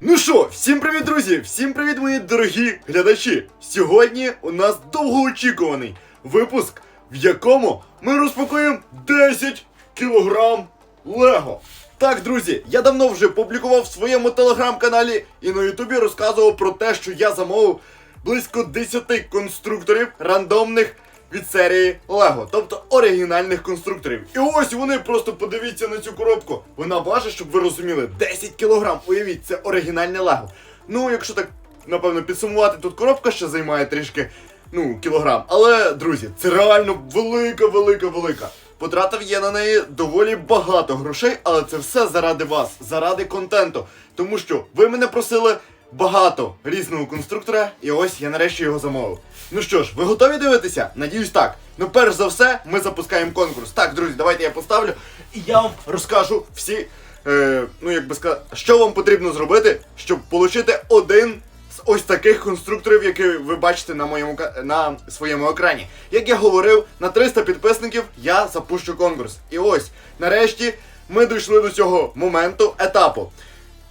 Ну що, всім привіт, друзі! Всім привіт, мої дорогі глядачі! Сьогодні у нас довгоочікуваний випуск, в якому ми розпакуємо 10 кілограм Лего. Так, друзі, я давно вже публікував в своєму телеграм-каналі і на Ютубі розказував про те, що я замовив близько 10 конструкторів рандомних від серії Лего, тобто оригінальних конструкторів. І ось вони просто подивіться на цю коробку. Вона важить, щоб ви розуміли, 10 кілограм. Уявіть, це оригінальне Лего. Ну, якщо так, напевно, підсумувати, тут коробка ще займає трішки, ну, кілограм. Але, друзі, це реально велика, велика, велика. Потратив я на неї доволі багато грошей, але це все заради вас, заради контенту. Тому що ви мене просили багато різного конструктора, і ось я нарешті його замовив. Ну що ж, ви готові дивитися? Надіюсь, так. Ну, перш за все, ми запускаємо конкурс. Так, друзі, давайте я поставлю, і я вам розкажу всі, е, ну як би сказати, що вам потрібно зробити, щоб отримати один ось таких конструкторів, які ви бачите на моєму на своєму екрані. Як я говорив, на 300 підписників я запущу конкурс. І ось, нарешті, ми дійшли до цього моменту, етапу.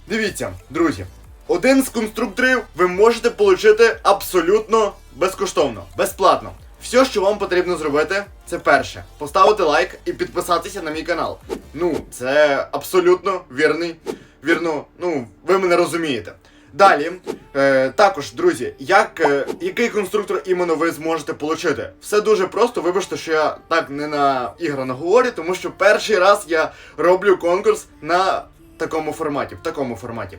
Дивіться, друзі, один з конструкторів ви можете отримати абсолютно безкоштовно, безплатно. Все, що вам потрібно зробити, це перше, поставити лайк і підписатися на мій канал. Ну, це абсолютно вірний, вірно, ну, ви мене розумієте. Далі, е, також, друзі, як, е, який конструктор іменно ви зможете отримати? Все дуже просто, вибачте, що я так не на ігра наговорю, тому що перший раз я роблю конкурс на такому форматі, в такому форматі.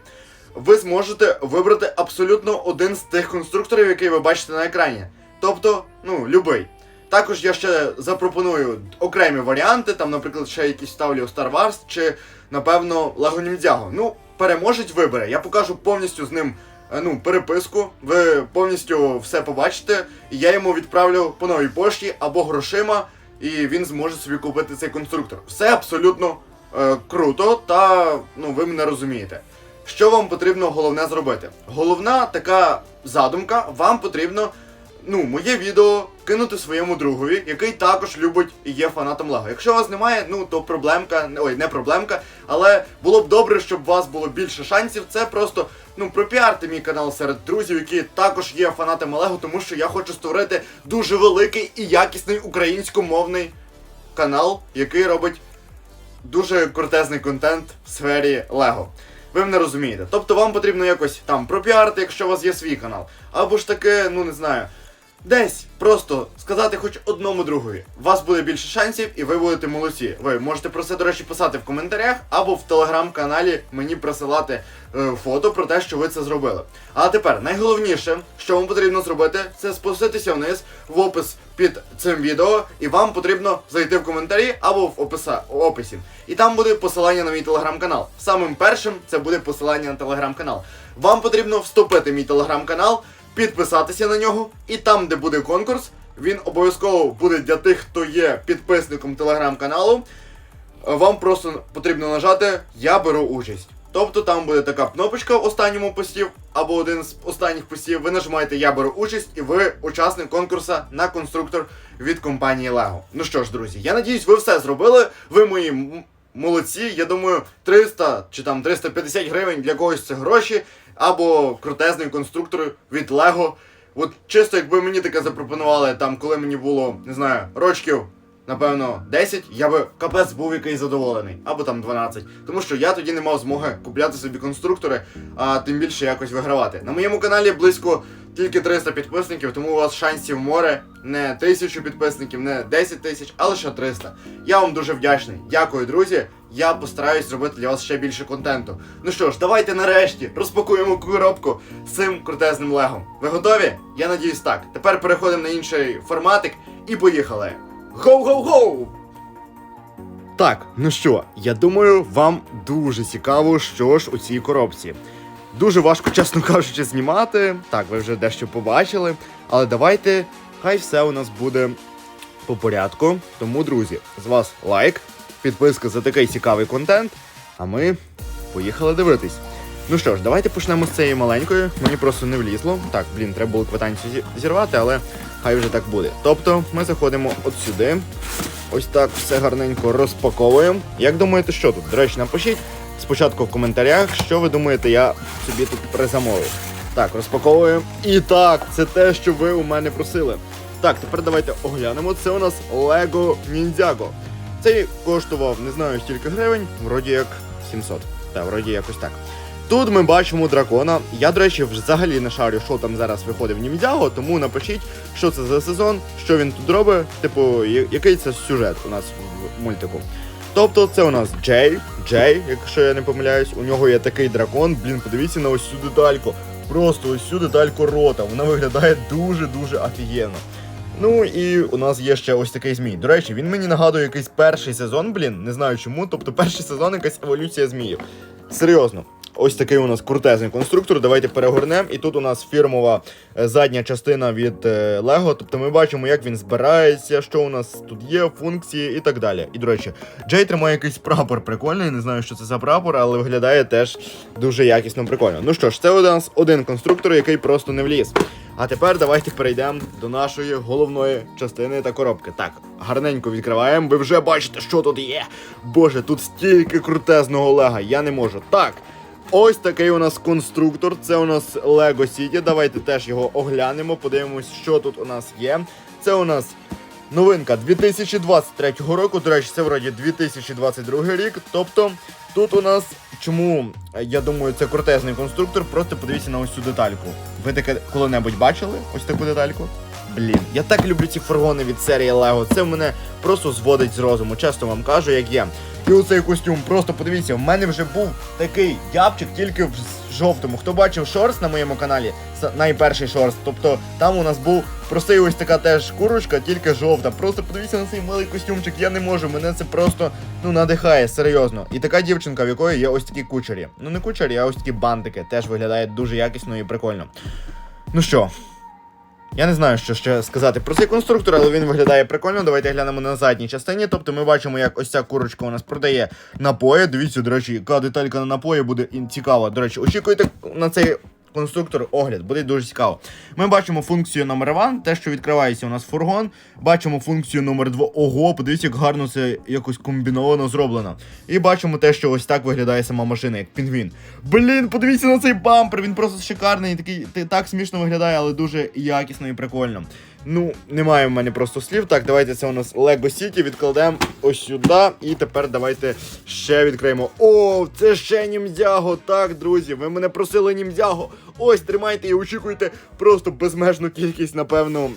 Ви зможете вибрати абсолютно один з тих конструкторів, який ви бачите на екрані. Тобто, ну, любий. Також я ще запропоную окремі варіанти, там, наприклад, ще якісь ставлю Star Wars чи, напевно, Lego Ninjago. Ну, переможець вибере. Я покажу повністю з ним е, ну, переписку. Ви повністю все побачите. І я йому відправлю по новій пошті або грошима, і він зможе собі купити цей конструктор. Все абсолютно е, круто, та ну, ви мене розумієте. Що вам потрібно головне зробити? Головна така задумка, вам потрібно ну, моє відео кинути своєму другові, який також любить і є фанатом Лего. Якщо вас немає, ну то проблемка, ой, не проблемка, але було б добре, щоб у вас було більше шансів. Це просто ну пропіарти мій канал серед друзів, які також є фанатами Лего, тому що я хочу створити дуже великий і якісний українськомовний канал, який робить дуже крутезний контент в сфері Лего. Ви мене розумієте. Тобто вам потрібно якось там пропіарити, якщо у вас є свій канал. Або ж таке, ну не знаю, десь просто сказати хоч одному другові. У вас буде більше шансів і ви будете молодці. Ви можете про це, до речі, писати в коментарях або в телеграм-каналі мені присилати е, фото про те, що ви це зробили. А тепер найголовніше, що вам потрібно зробити, це спуститися вниз в опис під цим відео, і вам потрібно зайти в коментарі або в описа, в описі. І там буде посилання на мій телеграм-канал. Самим першим це буде посилання на телеграм-канал. Вам потрібно вступити в мій телеграм-канал, підписатися на нього, і там, де буде конкурс, він обов'язково буде для тих, хто є підписником телеграм-каналу. Вам просто потрібно нажати Я беру участь. Тобто там буде така кнопочка в останньому пості, або один з останніх постів. Ви нажимаєте Я беру участь, і ви учасник конкурсу на конструктор від компанії LEGO. Ну що ж, друзі, я надіюсь, ви все зробили. Ви мої молодці. Я думаю, 300 чи там 350 гривень для когось це гроші, або крутезний конструктор від Лего. От чисто, якби мені таке запропонували, там, коли мені було, не знаю, рочків, напевно, 10, я би капець був якийсь задоволений, або там 12. Тому що я тоді не мав змоги купляти собі конструктори, а тим більше якось вигравати. На моєму каналі близько тільки 300 підписників, тому у вас шансів море не 1000 підписників, не 10 тисяч, а лише 300. Я вам дуже вдячний. Дякую, друзі. Я постараюсь зробити для вас ще більше контенту. Ну що ж, давайте нарешті розпакуємо коробку з цим крутезним легом. Ви готові? Я надіюсь так. Тепер переходимо на інший форматик і поїхали. Гоу-гоу-гоу! Так, ну що, я думаю, вам дуже цікаво, що ж у цій коробці. Дуже важко, чесно кажучи, знімати. Так, ви вже дещо побачили. Але давайте, хай все у нас буде по порядку. Тому, друзі, з вас лайк, підписка за такий цікавий контент. А ми поїхали дивитись. Ну що ж, давайте почнемо з цієї маленької. Мені просто не влізло. Так, блін, треба було квитанцію зірвати, але хай вже так буде. Тобто, ми заходимо от сюди. Ось так все гарненько розпаковуємо. Як думаєте, що тут? До речі, напишіть спочатку в коментарях, що ви думаєте, я собі тут призамовив. Так, розпаковуємо. І так, це те, що ви у мене просили. Так, тепер давайте оглянемо. Це у нас Lego Ninjago. Цей коштував, не знаю, стільки гривень, вроді як 700. Так, вроді якось так. Тут ми бачимо дракона. Я, до речі, взагалі не шарю, що там зараз виходить в Німдяго, тому напишіть, що це за сезон, що він тут робить, типу, який це сюжет у нас в мультику. Тобто це у нас Джей, Джей, якщо я не помиляюсь, у нього є такий дракон. Блін, подивіться на ось цю детальку. Просто ось цю детальку рота. Вона виглядає дуже-дуже офігенно. Ну і у нас є ще ось такий змій. До речі, він мені нагадує якийсь перший сезон, блін, не знаю чому. Тобто перший сезон якась еволюція зміїв. Серйозно. Ось такий у нас крутезний конструктор. Давайте перегорнемо. І тут у нас фірмова е, задня частина від е, Lego. Тобто ми бачимо, як він збирається, що у нас тут є, функції і так далі. І до речі, Джей тримає якийсь прапор прикольний. Не знаю, що це за прапор, але виглядає теж дуже якісно прикольно. Ну що ж, це у нас один конструктор, який просто не вліз. А тепер давайте перейдемо до нашої головної частини та коробки. Так, гарненько відкриваємо. Ви вже бачите, що тут є. Боже, тут стільки крутезного лега, я не можу. Так. Ось такий у нас конструктор. Це у нас Lego City. Давайте теж його оглянемо, подивимось, що тут у нас є. Це у нас новинка 2023 року. До речі, це вроді 2022 рік. Тобто тут у нас чому е, я думаю, це крутезний конструктор. Просто подивіться на ось цю детальку. Ви таке коли-небудь бачили ось таку детальку? Блін, я так люблю ці фургони від серії Lego. Це мене просто зводить з розуму. Чесно вам кажу, як є. І оцей костюм, просто подивіться, в мене вже був такий дябчик тільки в жовтому. Хто бачив шорс на моєму каналі, найперший шорс, тобто там у нас був простий ось така теж курочка, тільки жовта. Просто подивіться на цей малий костюмчик, я не можу. Мене це просто ну надихає, серйозно. І така дівчинка, в якої є ось такі кучері. Ну не кучері, а ось такі бантики. Теж виглядає дуже якісно і прикольно. Ну що, я не знаю, що ще сказати про цей конструктор, але він виглядає прикольно. Давайте глянемо на задній частині. Тобто ми бачимо, як ось ця курочка у нас продає напої. Дивіться, до речі, яка деталька на напої буде цікава. До речі, очікуйте на цей конструктор огляд, буде дуже цікаво. Ми бачимо функцію номер 1, те, що відкривається у нас фургон. Бачимо функцію номер 2. Ого, подивіться, як гарно це якось комбіновано зроблено. І бачимо те, що ось так виглядає сама машина, як пінгвін. Блін, подивіться на цей бампер, він просто шикарний, такий так смішно виглядає, але дуже якісно і прикольно. Ну, немає в мене просто слів. Так, давайте це у нас Lego City, відкладемо ось сюди. І тепер давайте ще відкриємо. О, це ще німзяго. Так, друзі, ви мене просили німзяго. Ось тримайте і очікуйте просто безмежну кількість, напевно.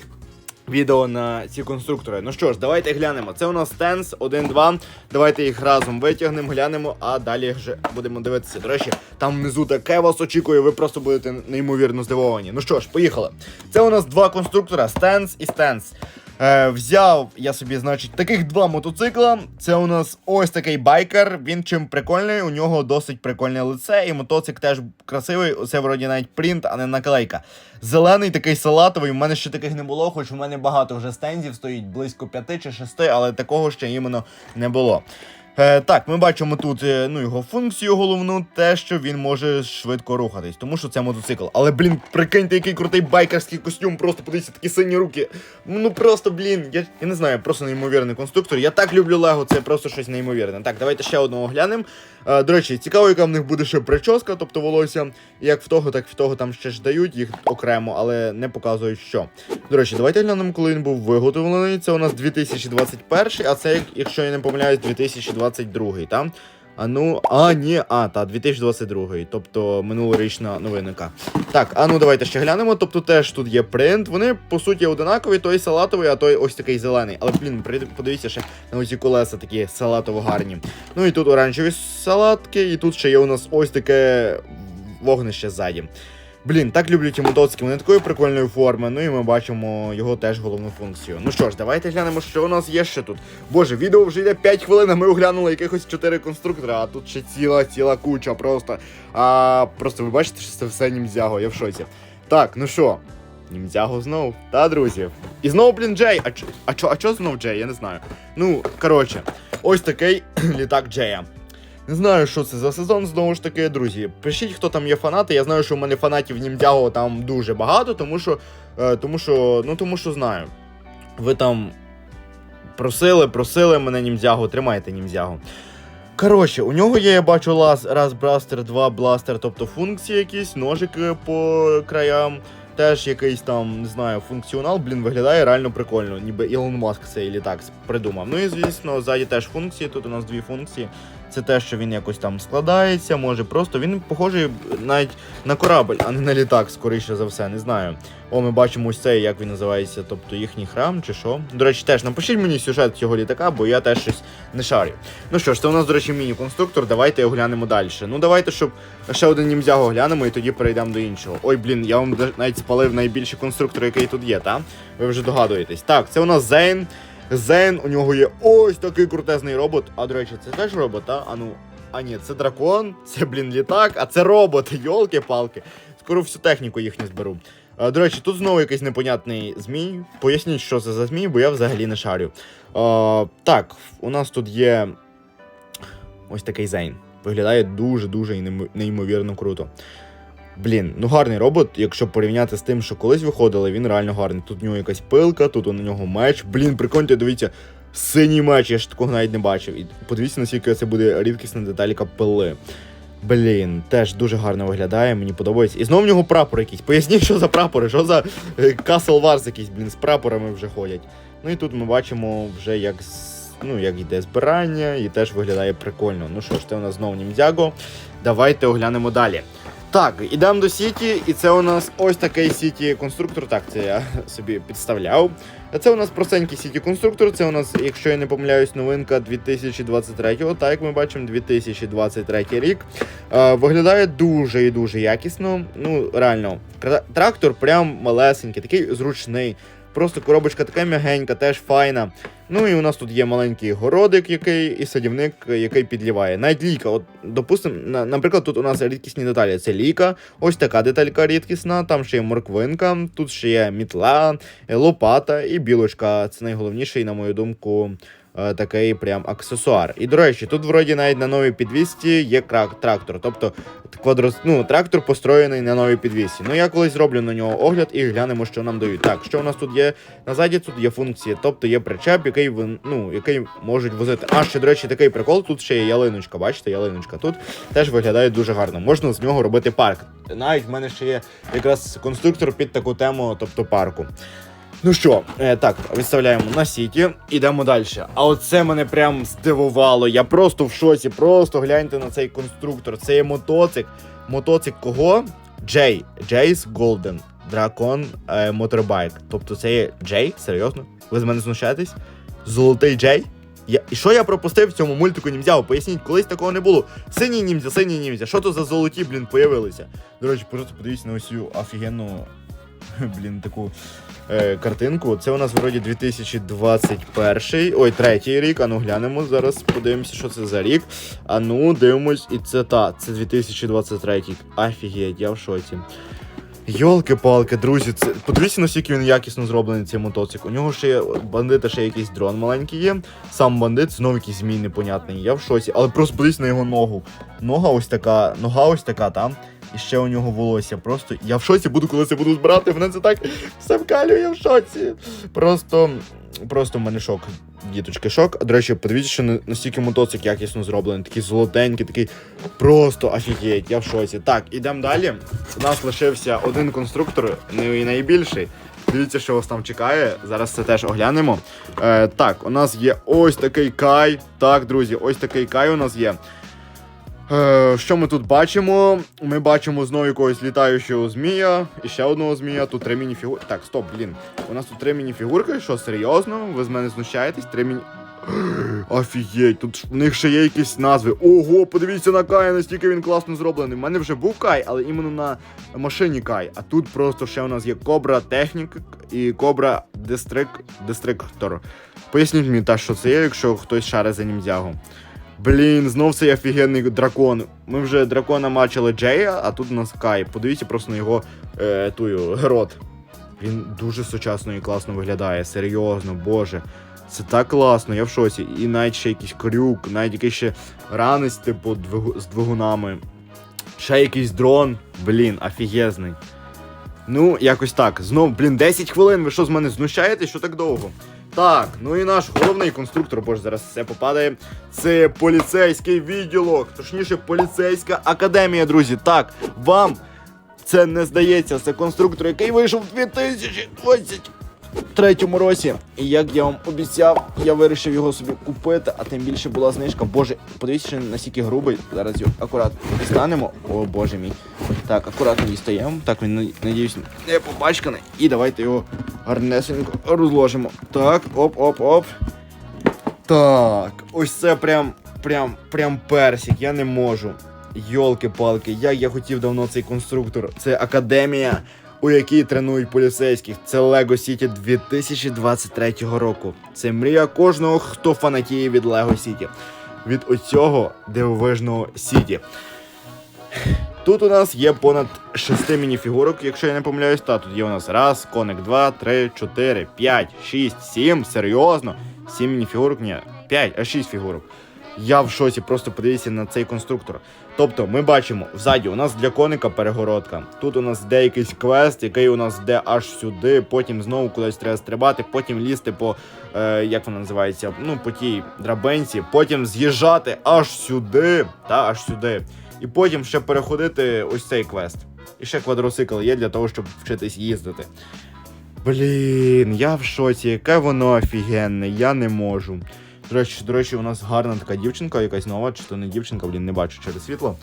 Відео на ці конструктори. Ну що ж, давайте глянемо. Це у нас Тенс 1-2. Давайте їх разом витягнемо, глянемо, а далі вже будемо дивитися. До речі, там внизу таке вас очікує, ви просто будете неймовірно здивовані. Ну що ж, поїхали. Це у нас два конструктора: Стенс і Стенс. Е, взяв я собі, значить, таких два мотоцикла. Це у нас ось такий байкер. Він чим прикольний, у нього досить прикольне лице, і мотоцик теж красивий. Це вроді навіть принт, а не наклейка. Зелений такий салатовий. У мене ще таких не було, хоч у мене багато вже стендів стоїть, близько п'яти чи шести, але такого ще іменно не було. Е, так, ми бачимо тут е, ну, його функцію головну, те, що він може швидко рухатись, тому що це мотоцикл. Але, блін, прикиньте, який крутий байкерський костюм, просто подивіться такі сині руки. Ну просто, блін, я, я не знаю, просто неймовірний конструктор. Я так люблю Лего, це просто щось неймовірне. Так, давайте ще одного глянемо. Е, до речі, цікаво, яка в них буде ще прическа, тобто волосся. Як в того, так в того там ще ж дають їх окремо, але не показують що. До речі, давайте глянемо, коли він був виготовлений. Це у нас 2021, а це, як- якщо я не помиляюсь, 2022, так? А ну, а, ні, а, та, 2022, тобто минулорічна новинка. Так, а ну давайте ще глянемо. Тобто теж тут є принт. Вони по суті одинакові, той салатовий, а той ось такий зелений. Але, блін, подивіться ще на оці колеса такі салатово гарні. Ну і тут оранжеві салатки, і тут ще є у нас ось таке вогнище ззаді. Блін, так люблю ті вони такої прикольної форми. Ну і ми бачимо його теж головну функцію. Ну що ж, давайте глянемо, що у нас є ще тут. Боже, відео вже йде 5 хвилин, а ми оглянули якихось 4 конструктора, а тут ще ціла, ціла куча просто. А просто ви бачите, що це все німзяго, я в шоці. Так, ну що, німзяго знов, та, друзі. І знову, блін, Джей. А чо, а чо, а чо знов Джей? Я не знаю. Ну, коротше, ось такий літак Джея. Не знаю, що це за сезон, знову ж таки, друзі. Пишіть, хто там є фанати. Я знаю, що у мене фанатів Німдяго там дуже багато, тому що. Е, тому що. Ну тому що знаю. Ви там просили, просили мене німдзягу, тримайте німдзягу. Коротше, у нього є, я бачу, лаз, раз бластер, два бластер, тобто функції якісь, ножики по краям. Теж якийсь там, не знаю, функціонал, блін, виглядає реально прикольно, ніби Ілон Маск цей літак придумав. Ну і звісно, ззаді теж функції. Тут у нас дві функції. Це те, що він якось там складається, може просто. Він похожий навіть на корабль, а не на літак, скоріше за все, не знаю. О, ми бачимо ось цей, як він називається, тобто їхній храм чи що. До речі, теж напишіть мені сюжет цього літака, бо я теж щось не шарю. Ну що ж, це у нас, до речі, міні-конструктор. Давайте його глянемо далі. Ну давайте, щоб ще один німзяго глянемо і тоді перейдемо до іншого. Ой, блін, я вам навіть спалив найбільший конструктор, який тут є, та? Ви вже догадуєтесь. Так, це у нас Зейн. Зейн, у нього є ось такий крутезний робот. А до речі, це теж робот, а? А ну. А ні, це дракон, це, блін, літак, а це робот, йолки-палки. Скоро всю техніку їхню зберу. А, до речі, тут знову якийсь непонятний змій. Поясніть, що це за змій, бо я взагалі не шарю. А, так, у нас тут є ось такий Зейн. Виглядає дуже-дуже неймовірно круто. Блін, ну гарний робот, якщо порівняти з тим, що колись виходили, він реально гарний. Тут у нього якась пилка, тут у нього меч. Блін, прикольно, дивіться, синій меч, я ж такого навіть не бачив. І подивіться, наскільки це буде рідкісна деталька пили. Блін, теж дуже гарно виглядає, мені подобається. І знову в нього прапор якийсь. Поясніть, що за прапори, що за е, Castle Wars якийсь, блін, з прапорами вже ходять. Ну і тут ми бачимо вже як. Ну, як йде збирання, і теж виглядає прикольно. Ну що ж, це у нас знову німдяго. Давайте оглянемо далі. Так, ідемо до Сіті, і це у нас ось такий Сіті конструктор. Так, це я собі підставляв. А Це у нас простенький Сіті конструктор. Це у нас, якщо я не помиляюсь, новинка 2023-го. Так, як ми бачимо, 2023 рік. Е, виглядає дуже і дуже якісно. Ну, реально, трактор прям малесенький, такий зручний. Просто коробочка така м'ягенька, теж файна. Ну і у нас тут є маленький городик, який і садівник, який підліває. Навіть ліка. От, допустимо, на, наприклад, тут у нас рідкісні деталі. Це ліка, ось така деталька рідкісна, там ще є морквинка, тут ще є мітла, лопата і білочка. Це найголовніший, на мою думку, такий прям аксесуар. І до речі, тут вроді навіть на новій підвісці є крак, трактор. Тобто квадро... ну, трактор построєний на новій підвісці. Ну я колись зроблю на нього огляд і глянемо, що нам дають. Так, що у нас тут є? Назаді тут є функції, тобто є причеп, який ну, який можуть возити. А ще, до речі, такий прикол. Тут ще є ялиночка. Бачите, ялиночка тут теж виглядає дуже гарно. Можна з нього робити парк. Навіть в мене ще є якраз конструктор під таку тему, тобто парку. Ну що, е, так, відставляємо на сіті, ідемо далі. А оце мене прям здивувало. Я просто в шоці. Просто гляньте на цей конструктор. Це є мотоцик. Мотоцик кого? Джей. Джейс Голден. Дракон е, Моторбайк. Тобто це є Джей? Серйозно? Ви з мене знущаєтесь? Золотий Джей? Я... І що я пропустив в цьому мультику німзя? Поясніть, колись такого не було. Синій німзя, синій німзя. Що то за золоті, блін, появилися? До речі, просто подивіться на ось цю офігенну, блін, таку е, картинку. Це у нас вроді 2021, ой, третій рік. Ану глянемо зараз, подивимося, що це за рік. Ану, дивимось, і це та, це 2023. Офігеть, я в шоці. Йолки-палки, друзі, це подивіться, наскільки він якісно зроблений цей мотоцик. У нього ще є бандита, ще якийсь дрон маленький є. Сам бандит, знову якийсь змій непонятний. Я в шоці. Але просто подивіться на його ногу. Нога ось така, нога ось така, там. І ще у нього волосся. Просто я в шоці буду, коли це буду збирати. Мене це так все вкалює, в шоці. Просто, просто в мене шок. Діточки, шок. До речі, подивіться, що на- настільки мотоцик якісно зроблений, такий золотенький, такий просто офігеть, я в шоці. Так, ідемо далі. У нас лишився один конструктор, не найбільший. Дивіться, що вас там чекає. Зараз це теж оглянемо. Е, так, у нас є ось такий кай. Так, друзі, ось такий кай у нас є. Е, що ми тут бачимо? Ми бачимо знову якогось літаючого змія і ще одного змія. Тут три міні-фігурки. Так, стоп, блін. У нас тут три міні-фігурки. Що, серйозно? Ви з мене знущаєтесь? Три міні. Офігеть, тут в них ще є якісь назви. Ого, подивіться на Кая, настільки він класно зроблений. У мене вже був Кай, але іменно на машині Кай. А тут просто ще у нас є Кобра Технік і Кобра Дистрик... Дистриктор. Поясніть мені, та що це є, якщо хтось шаре за німзягом. Блін, знов цей офігенний дракон. Ми вже дракона бачили Джея, а тут у нас Кай. Подивіться просто на його е, тую, рот. Він дуже сучасно і класно виглядає. Серйозно, боже. Це так класно, я в шоці. І навіть ще якийсь крюк, навіть якийсь ще ранець, типу, двигу- з двигунами. Ще якийсь дрон. Блін, офігезний. Ну, якось так. Знов, блін, 10 хвилин. Ви що з мене знущаєтесь? Що так довго? Так, ну і наш головний конструктор, бо ж зараз все попадає. Це поліцейський відділок, точніше, поліцейська академія, друзі. Так, вам це не здається, це конструктор, який вийшов у 2023 році. І як я вам обіцяв, я вирішив його собі купити, а тим більше була знижка. Боже, подивіться, що наскільки грубий. Зараз його акуратно дістанемо. О боже мій. Так, акуратно дістаємо. Так, він надіюсь, не попачканий. І давайте його гарнесенько розложимо. Так, оп-оп-оп. Так, ось це прям, прям, прям персик, я не можу. Йолки-палки, як я хотів давно цей конструктор. Це академія, у якій тренують поліцейських. Це Lego City 2023 року. Це мрія кожного, хто фанатіє від Lego City. Від оцього дивовижного Сіті. Тут у нас є понад 6 мініфігурок, якщо я не помиляюсь. Та тут є у нас раз, коник 2, 3, 4, 5, 6, 7. Серйозно. 7 мініфігурок, ні, 5, а 6 фігурок. Я в шоці, просто подивіться на цей конструктор. Тобто, ми бачимо, ззаді у нас для коника перегородка. Тут у нас де якийсь квест, який у нас йде аж сюди, потім знову кудись треба стрибати, потім лізти по, е, як вона називається, ну, по тій драбинці, потім з'їжджати аж сюди, та аж сюди. І потім ще переходити ось цей квест. І ще квадроцикл є для того, щоб вчитись їздити. Блін, я в шоці, яке воно офігенне, я не можу. До речі, до речі, у нас гарна така дівчинка, якась нова, чи то не дівчинка, блін, не бачу через світло.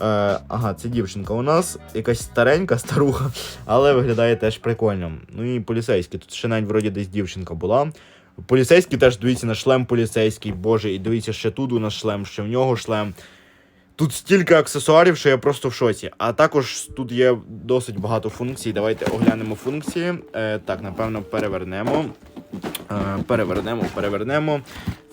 Е, ага, це дівчинка у нас, якась старенька, старуха, але виглядає теж прикольно. Ну і поліцейський. Тут ще навіть вроді десь дівчинка була. Поліцейський теж дивіться на шлем поліцейський, боже, і дивіться, ще тут у нас шлем, ще в нього шлем. Тут стільки аксесуарів, що я просто в шоці. А також тут є досить багато функцій. Давайте оглянемо функції. Е, так, напевно, перевернемо. Е, перевернемо, перевернемо.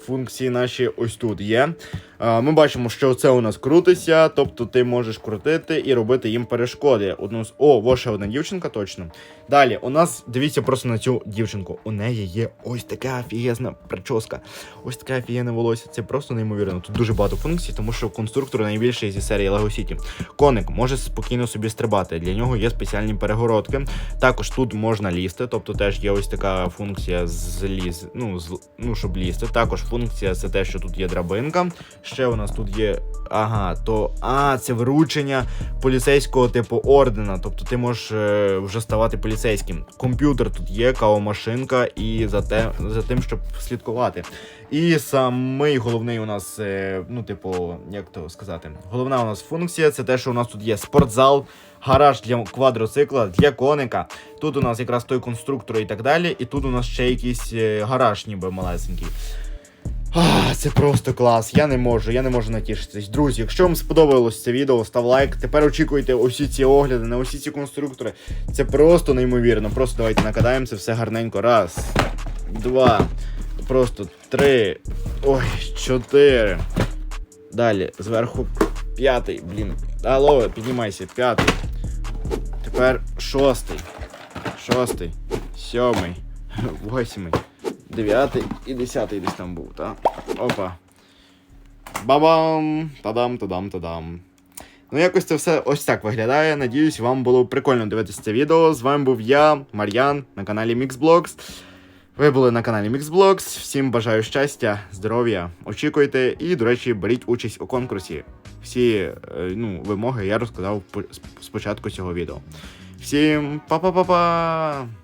Функції наші ось тут є. Е, Ми бачимо, що це у нас крутиться, тобто ти можеш крутити і робити їм перешкоди. Одну з. О, во ще одна дівчинка, точно. Далі, у нас дивіться просто на цю дівчинку. У неї є ось така офігезна прическа. Ось таке офігенне волосся. Це просто неймовірно. Тут дуже багато функцій, тому що конструктор найбільший зі серії Lego City. Коник може спокійно собі стрибати. Для нього є спеціальні перегородки. Також тут можна лізти, тобто теж є ось така функція зліз, ну, з, ну щоб лізти. Також функція це те, що тут є драбинка. Ще у нас тут є. Ага, то а, це вручення поліцейського типу ордена. Тобто ти можеш е, вже ставати поліцейським. Комп'ютер тут є, кавомашинка, і за те, за тим, щоб слідкувати. І самий головний у нас, е, ну, типу, як то сказати, головна у нас функція це те, що у нас тут є спортзал, гараж для квадроцикла, для коника. Тут у нас якраз той конструктор і так далі. І тут у нас ще якийсь е, гараж, ніби малесенький. А, це просто клас. Я не можу, я не можу натішитись. Друзі, якщо вам сподобалось це відео, став лайк. Тепер очікуйте усі ці огляди на усі ці конструктори. Це просто неймовірно. Просто давайте накидаємо це все гарненько. Раз, два, просто три. Ой, чотири. Далі, зверху п'ятий, блін. Алло, піднімайся, п'ятий. Тепер шостий. Шостий. Сьомий. Восьмий. Дев'ятий і десятий десь там був, так? Опа. Бабам! Тадам, тадам, тадам. Ну, якось це все ось так виглядає. Надіюсь, вам було прикольно дивитися це відео. З вами був я, Мар'ян, на каналі MixBlogs. Ви були на каналі MixBlogs. Всім бажаю щастя, здоров'я. Очікуйте і, до речі, беріть участь у конкурсі. Всі е, ну, вимоги я розказав спочатку цього відео. Всім па-па-па-па!